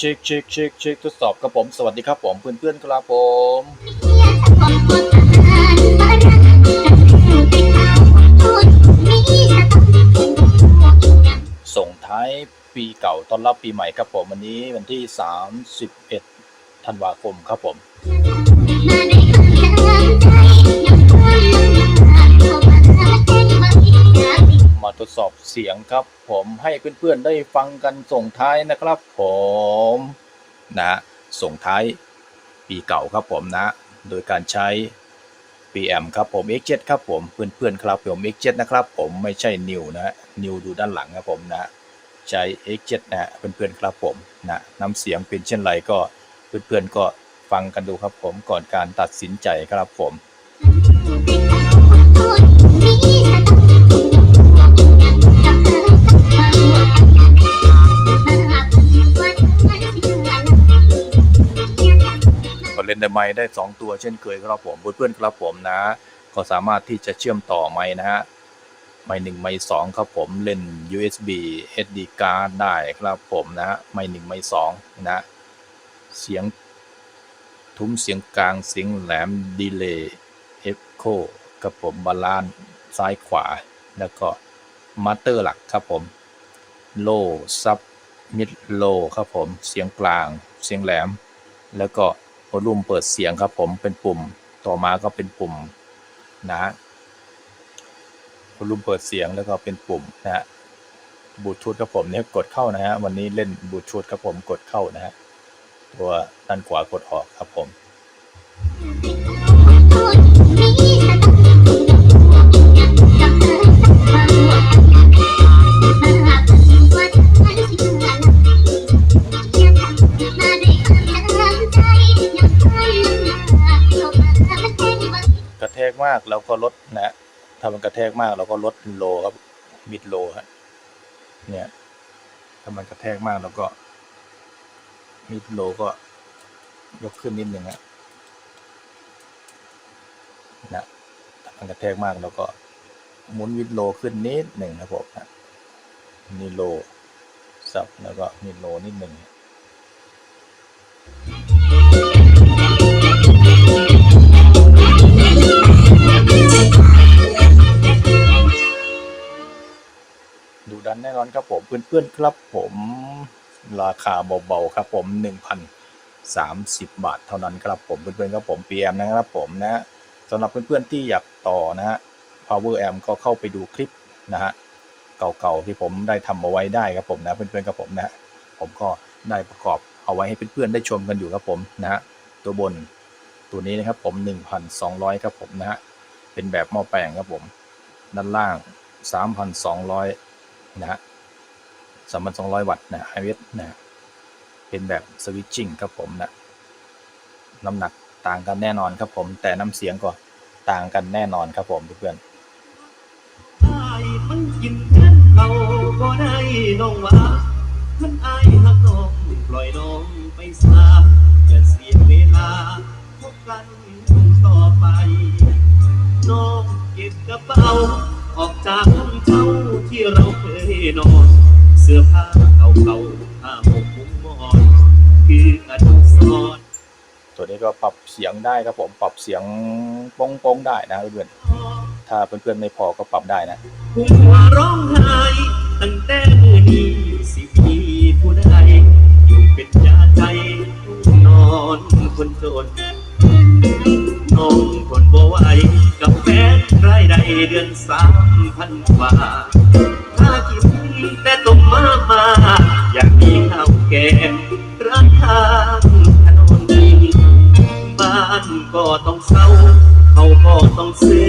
เช็คเช็คเช็คเช็คทดสอบครับผมสวัสดีครับผมเพื่อนเพื่อนครับผมส่งท้ายปีเก่าต้อนรับปีใหม่ครับผมวันนี้วันที่ 31ธันวาคมครับผม เสียงครับ ผมให้เพื่อนๆได้ฟังกันส่งท้ายนะครับผมนะส่งท้ายปีเก่าครับผมนะ โดยการใช้ PM ครับผม X7 ครับผมเพื่อนๆครับผม X7 นะครับผมไม่ใช่นิวนะฮะนิวดูด้านหลังครับผมนะใช้ X7 นะฮะเพื่อนๆครับผมนะน้ำเสียงเป็นเช่นไรก็เพื่อนๆก็ฟังกันดูครับผมก่อนการตัดสินใจครับผม ก็เล่นได้ไม้ได้ 2 ตัวเช่นเคยครับผมเพื่อนๆครับผมนะ ก็สามารถที่จะเชื่อมต่อไม้นะฮะไม้หนึ่งไม้สองครับผมเล่น USB SD card ได้ครับผมนะฮะไม้หนึ่งไม้สองนะเสียงทุ้มเสียงกลางเสียงแหลมดีเลย์เอ็กโคครับผมบาลานซ์ซ้ายขวา แล้วก็มาสเตอร์หลักครับผมโลซับมิดโลครับผมเสียงกลางเสียงแหลม แล้วก็ วอลลุ่มเปิดเสียงครับผมเป็นปุ่มต่อมาก็เป็นปุ่มนะวอลลุ่มเปิดเสียงแล้วก็เป็นปุ่มนะฮะบลูทูธครับผมเนี่ยกดเข้านะฮะวันนี้เล่นบลูทูธครับผมกดเข้านะฮะตัวด้านขวากดออกครับผม กระแทกมากแล้วก็ลดนะฮะถ้ามันกระแทกมากเราก็ลดโลครับมิดโลฮะเนี่ย ถ้ามันกระแทกมากเราก็มิดโลก็ยกขึ้นนิดหนึ่งฮะนะถ้ามันกระแทกมากเราก็หมุนมิดโลขึ้นนิดหนึ่งครับผมนะนี่โลซับแล้วก็มิดโลนิดหนึ่ง นแน่นอนครับผมเพื่อนๆครับผมราคาเบาๆครับผม1,030 บาทเท่านั้นครับผมเพื่อนๆครับผม PM นะครับผมนะสำหรับเพื่อนๆที่อยากต่อนะฮะ Power Amp ก็เข้าไปดูคลิปนะฮะเก่าๆที่ผมได้ทำเอาไว้ได้ครับผมนะเพื่อนๆครับผมนะฮะผมก็ได้ประกอบเอาไว้ให้เพื่อนๆได้ชมกันอยู่ครับผมนะฮะตัวบนตัวนี้นะครับผม1,200ครับผมนะฮะเป็นแบบหม้อแปลงครับผม ด้านล่าง 3,200 นะฮะ3,200วัตต์นะไฮเวทนะเป็นแบบสวิตชิ่งครับผมนะน้ำหนักต่างกันแน่นอนครับผม แต่น้ำเสียงก็ต่างกันแน่นอนครับผมเพื่อนอายมันกินแทนเขาบ่ได้น้องว่ามันอายหักน้องปล่อยน้องไปซะอย่าเสียเวลาพบกันต่อไป น้องเก็บกระเป๋าออกจากห้องเช่าที่เรา ยนอนเสื้อผ้าเก่าๆผ้าห่มมุ้งหมอนคืออนุสรณ์ๆตัวนี้ก็ปรับเสียงได้ครับผมปรับเสียงโป้งๆได้นะเพื่อนๆถ้าเพื่อนๆไม่พอก็ปรับได้นะหัวร้องไห้ตั้งแต่มือนี้สิมีผู้ใดอยู่เป็นยาใจนอนคนจนน้องคนบ่ไหวกับแฟนรายได้เดือนสามพันกว่า เศร้าเขาก็ต้องซื้อ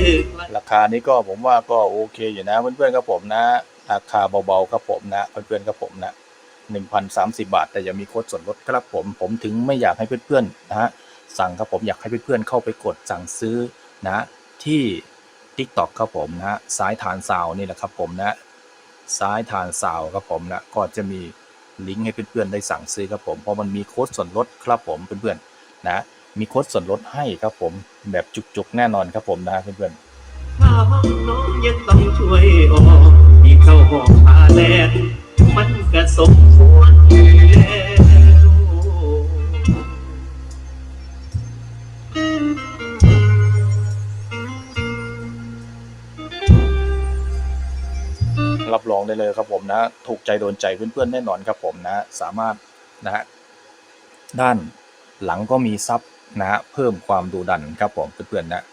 ราคานี้ก็ผมว่าก็โอเคอยู่นะเพื่อนๆครับผมนะ ราคาเบาๆครับผมนะเพื่อนๆครับผมนะ1,030 บาท แต่ยังมีโค้ดส่วนลดครับผม ผมถึงไม่อยากให้เพื่อนๆนะฮะสั่งครับผมอยากให้เพื่อนๆเข้าไปกดสั่งซื้อนะที่ TikTok ครับผมนะซ้ายฐานซาวนี่แหละครับผมนะซ้ายฐานซาวครับผมนะก็จะมีลิงก์ให้เพื่อนๆได้สั่งซื้อครับผมเพราะมันมีโค้ดส่วนลดครับผมเพื่อนๆนะ มีโค้ดส่วนลดให้ครับผมแบบจุกๆแน่นอนครับผมนะเพื่อนๆถ้าห้องน้องยังต้องช่วยออกมีเข้าห้องพาแลนมันก็สมควรรับรองได้เลยครับผมนะ ถูกใจโดนใจเพื่อนๆแน่นอนครับผมนะ สามารถนะฮะด้านหลังก็มีซับ นะฮะเพิ่มความดูดันครับผมเพื่อนๆนะ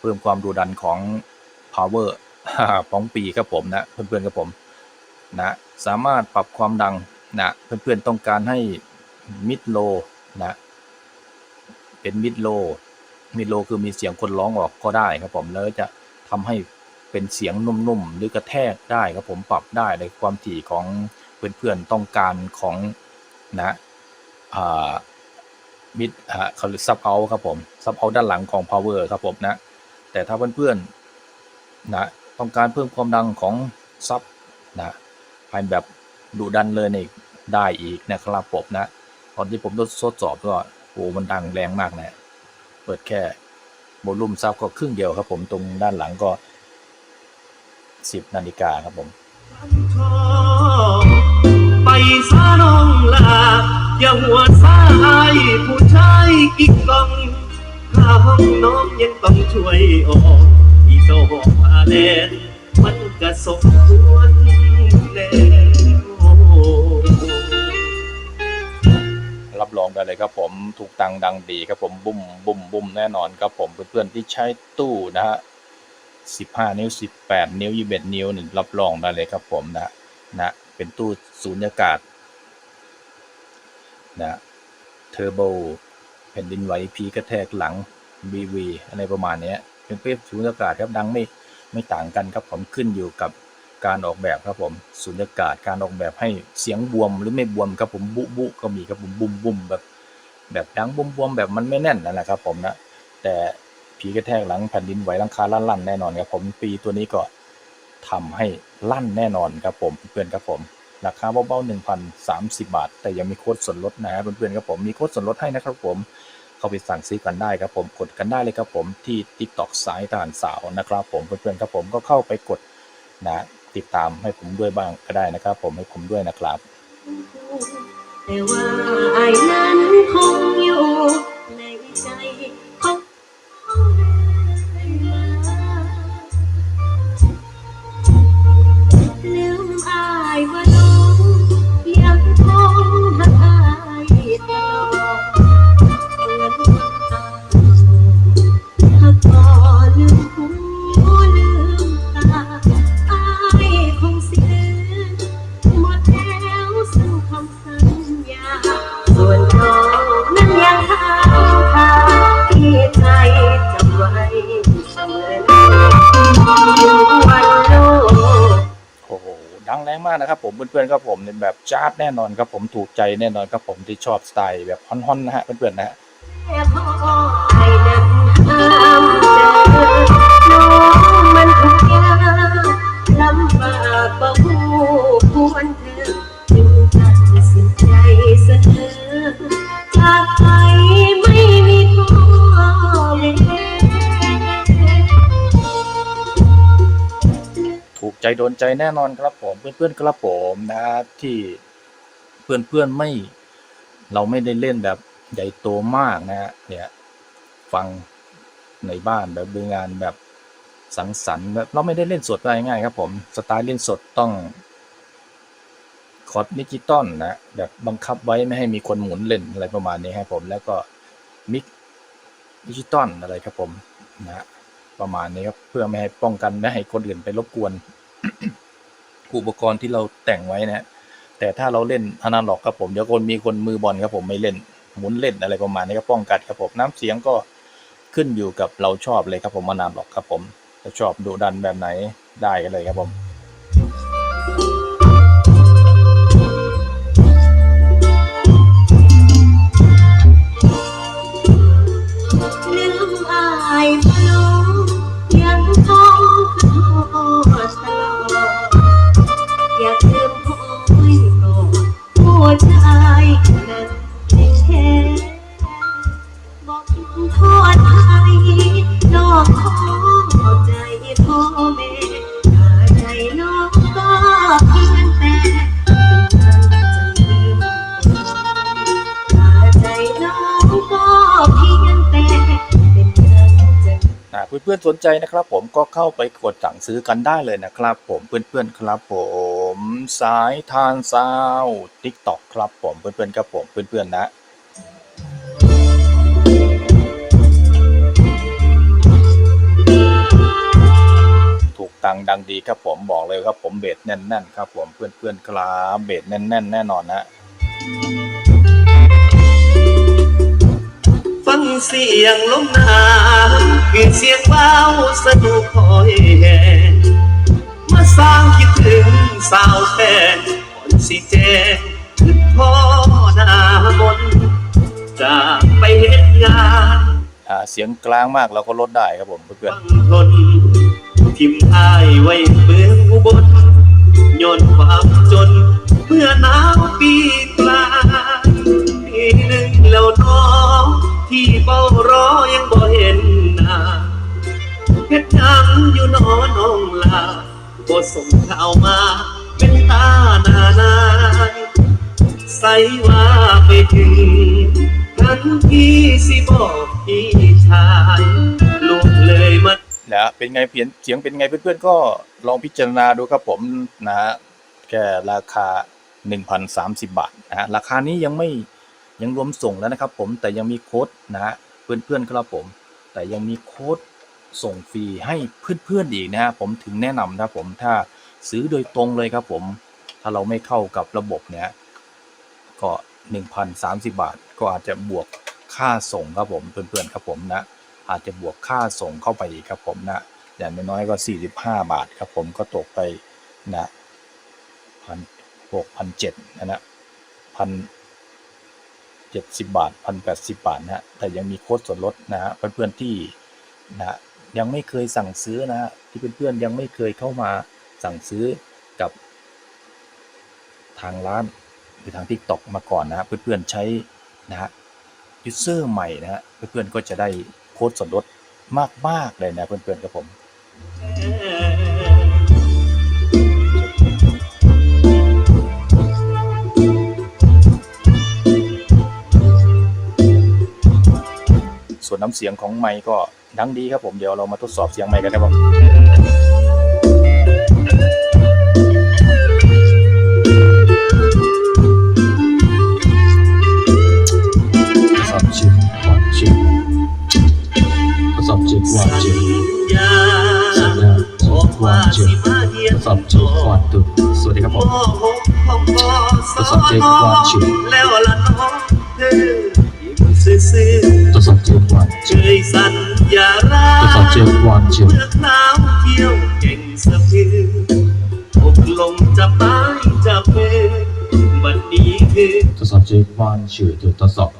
เพิ่มความดูดันของ power ป้องปีครับผมนะเพื่อนๆครับผมนะสามารถปรับความดังนะเพื่อนๆต้องการให้มิดโลนะเป็นมิดโลมิดโลคือมีเสียงคนร้องออกก็ได้ครับผมแล้วจะทำให้เป็นเสียงนุ่มๆหรือกระแทกได้ครับผมปรับได้ในความถี่ของเพื่อนๆต้องการของนะอ่า มิดเขาซับเอาครับผมซับเอาด้านหลังของ power ครับผมนะ แต่ถ้าเพื่อนๆนะต้องการเพิ่มความดังของซับนะภายแบบดุดันเลยนี่ได้อีกนะครับผมนะ ตอนที่ผมทดสอบก็โอ้มันดังแรงมากนะเปิดแค่โวลูมซับก็ครึ่งเดียวครับผมตรงด้านหลังก็ 10 นาฬิกาครับผมไปซาน้องลา อย่าหัวสายผู้ชายกิ๊กกองข้าห้องน้องยังต้องช่วยออกอีโตพาเลนมันก็สมควรแล้วรับรองได้เลยครับผมถูกตังดังดีครับผมบุ้มบุ้มบุ้มแน่นอนครับผมเพื่อนๆที่ใช้ตู้นะฮะ15นิ้ว18นิ้ว21นิ้วนี่รับรองได้เลยครับผมนะนะเป็นตู้สูญญากาศ นะเทอร์โบแผ่นดินไหวพีกระแทกหลัง BV อะไรประมาณนี้เป็นเป๊สูญญากาศครับดังไม่ไม่ต่างกันครับผมขึ้นอยู่กับการออกแบบครับผมสูญญากาศการออกแบบให้เสียงบวมหรือไม่บวมครับผมบุบุก็มีครับผมบุมบุมแบบ แบบดังบุมบวมแบบมันไม่แน่นนั่นแหละครับผมนะแต่ผีกระแทกหลังแผ่นดินไหวลังคาลั่นลั่นแน่นอนครับผมปีตัวนี้ก็ทำให้ลั่นแน่นอนครับผมเพื่อนครับผม ราคาเบาๆหนึ่งพันสามสิบาท แต่ยังมีโค้ดส่วนลดนะฮะเพื่อนๆครับผมมีโค้ดส่วนลดให้นะครับผมเข้าไปสั่งซื้อกันได้ครับผมกดกันได้เลยครับผมที่ TikTok สายทหารสาวนะครับผมเพื่อนๆครับผมก็เข้าไปกดนะติดตามให้ผมด้วยบ้างก็ได้นะครับ ผมให้ผมด้วยนะครับแต่ว่าไอ้นั้นคง พื่อนๆครับผมเนี่ยแบบจาดแน่นอนครับผมถูกใจแน่นอนครับผมที่ชอบสไตล์แบบฮอนๆนะฮะเพื่อนๆนะฮะ นใจแน่นอนครับผม เพื่อนๆครับผมนะที่เพื่อนๆไม่เราไม่ได้เล่นแบบใหญ่โตมากนะฮะเนี่ยฟังในบ้านแบบดูงานแบบสังสรรค์แบบเราไม่ได้เล่นสดอะไรง่ายครับผมสไตล์เล่นสดต้องคอร์ดดิจิตอลนะแบบบังคับไว้ไม่ให้มีคนหมุนเล่นอะไรประมาณนี้ครับผมแล้วก็มิกดิจิตอลอะไรครับผมนะประมาณนี้ครับเพื่อไม่ให้ป้องกันไม่ให้คนอื่นไปรบกวน อุปกรณ์ที่เราแต่งไว้นะ แต่ถ้าเราเล่นอนาล็อกครับผมเดี๋ยวคนมีคนมือบอลครับผมไม่เล่นหมุนเล่นอะไรประมาณนี้ก็ป้องกันครับผมน้ำเสียงก็ขึ้นอยู่กับเราชอบเลยครับผมอนาล็อกครับผมจะชอบดุดันแบบไหนได้กันเลยครับผม สนใจนะครับผมก็เข้าไปกดสั่งซื้อกันได้เลยนะครับผมเพื่อนๆครับผมสายทานซาวทิกตอกครับผมเพื่อนๆครับผมเพื่อนๆนะถูกตังดังดีครับผมบอกเลยครับผมเบสแน่นๆครับผมเพื่อนๆครับเบสแน่นๆแน่นอนนะ เสียงลมหนาวคือเสียงเบาสนุกคอยแห่มาสร้างคิดถึงสาวแทนคนสิแจงขึ้นพ่อหน้ามนจากไปเห็นงานอ่าเสียงกลางมากเราก็ลดได้ครับผมเพื่อนฟังทนทิมอายไว้เมืองอุบลย้อนความจนเมื่อหนาวปีกลายปีหนึ่งแล้วน้อง ที่เฝ้ารอยังบ่เห็นหน้าเฮ็ดหยังอยู่นอน้องลาบ่ส่งข่าวมา เป็นตาหน้านายใส่ว่าไปถึงทันทีสิบอกพี่ชายลูกเลยมานะเป็นไงเพียนเสียงเป็นไงเพื่อนๆก็ลองพิจารณาดูครับผมนะฮะแค่ราคา 1,030 บาทนะฮะราคานี้ยังไม่ ยังรวมส่งแล้วนะครับผมแต่ยังมีโค้ดนะฮะเพื่อนๆครับผม แต่ยังมีโค้ดส่งฟรีให้เพื่อนๆอีกนะฮะผมถึงแนะนำนะผมถ้าซื้อโดยตรงเลยครับผม ถ้าเราไม่เข้ากับระบบเนี่ยก็ 1,030 บาท ก็อาจจะบวกค่าส่งครับผมเพื่อนๆครับผมนะอาจจะบวกค่าส่งเข้าไปอีกครับผมนะอย่างน้อยๆก็ 45 บาทครับผมก็ตกไปนะพันหกพันเจ็ดนะนะพัน เจ็ดสิบบาทพันแปดสิบบาทนะฮะแต่ยังมีโค้ดส่วนลดนะฮะเพื่อนๆที่นะยังไม่เคยสั่งซื้อนะฮะที่เพื่อนๆยังไม่เคยเข้ามาสั่งซื้อกับทางร้านหรือทาง TikTok มาก่อนนะฮะเพื่อนๆใช้นะฮะยูเซอร์ใหม่นะฮะเพื่อนๆก็จะได้โค้ดส่วนลดมากๆเลยนะเพื่อนๆครับผม วนน้ำเสียงของไมค์ก็ดังดีครับผมเดี๋ยวเรามาทดสอบเสียงไมค์กันนะครับสอบชิมก่อนชิมทดสอบจิตวางจิตยาสัญญาจิตวางจิตทดสอบจิตก่อนตุดสวัสดีครับผมสอบจ็ดวันชิวแล้วละน้อง เธอยิ้มซื่อทดสอบจิตวางๆเคจิตยสัญญารัทดสอบจิตวางจิตเมื่อคราวเที่ยวเก่งสะพืออกลงจะไม้จะเพื่อวันนี้คือทดสอบจิตวางจิตทดสอบ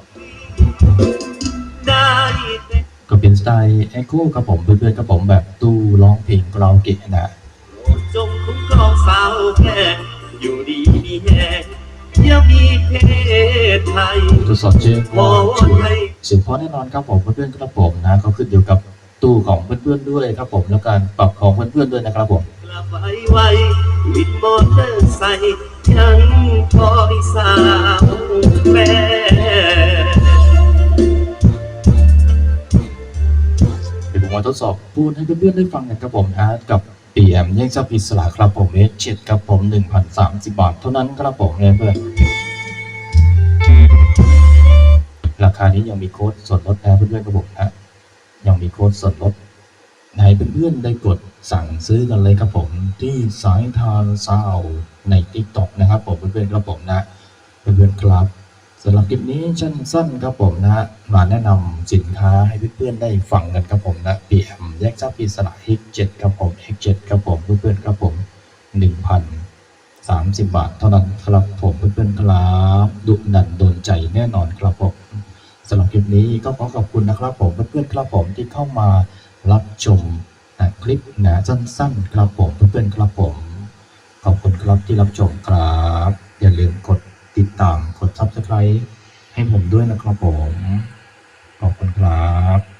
ได้แต่ก็เป็นสไตล์เอ็กโคครับผมเพื่อนๆครับผมแบบตู้ร้องเพลงคาราโอเกะนะโปรดจงคุ้มครองสาวแค่อ ศไทยทดสอบเช็ควางจิตเสียงเพราะแน่นอนครับผมเพื่อนๆครับผมนะก็ขึ้นอยู่กับตู้ของเพื่อนๆด้วยครับผมแล้วการปรับของเพื่อนๆด้วยนะครับผมกลับไปไว้วิดมอเตอร์ไซค์ยังคอยสาวแม่เดี๋ยวผมมาทดสอบพูดให้เพื่อนๆได้ฟังกันครับผมนะกับ PM แย่งทรัพย์อิสระครับผมเอเจ็ดครับผม1,030บาทเท่านั้นครับผมเนี่ยเพื่อน คานี้ยังมีโค้ดส่วนลดนะเพื่อนๆครับผมนะยังมีโค้ดส่วนลดให้เพื่อนๆได้กดสั่งซื้อกันเลยครับผมที่สายทานซาวใน TikTok นะครับผมเพื่อนๆครับผมนะเพื่อนๆครับสำหรับคลิปนี้สั้นๆครับผมนะมาแนะนำสินค้าให้เพื่อนๆได้ฟังกันครับผมนะ PM แยกทรัพย์อิสระ X7 ครับผม X7 ครับผมเพื่อนๆครับผม1,000 30 บาทเท่านั้นครับผมเพื่อนๆครับดุดันโดนใจแน่นอนครับผม สำหรับคลิปนี้ก็ขอขอบคุณนะครับผมเพื่อนๆครับผมที่เข้ามารับชมนะคลิปนะสั้น ๆ ครับผมเพื่อนๆครับผม ขอบคุณครับที่รับชมครับ อย่าลืมกดติดตามกด subscribe ให้ผมด้วยนะครับผม ขอบคุณครับ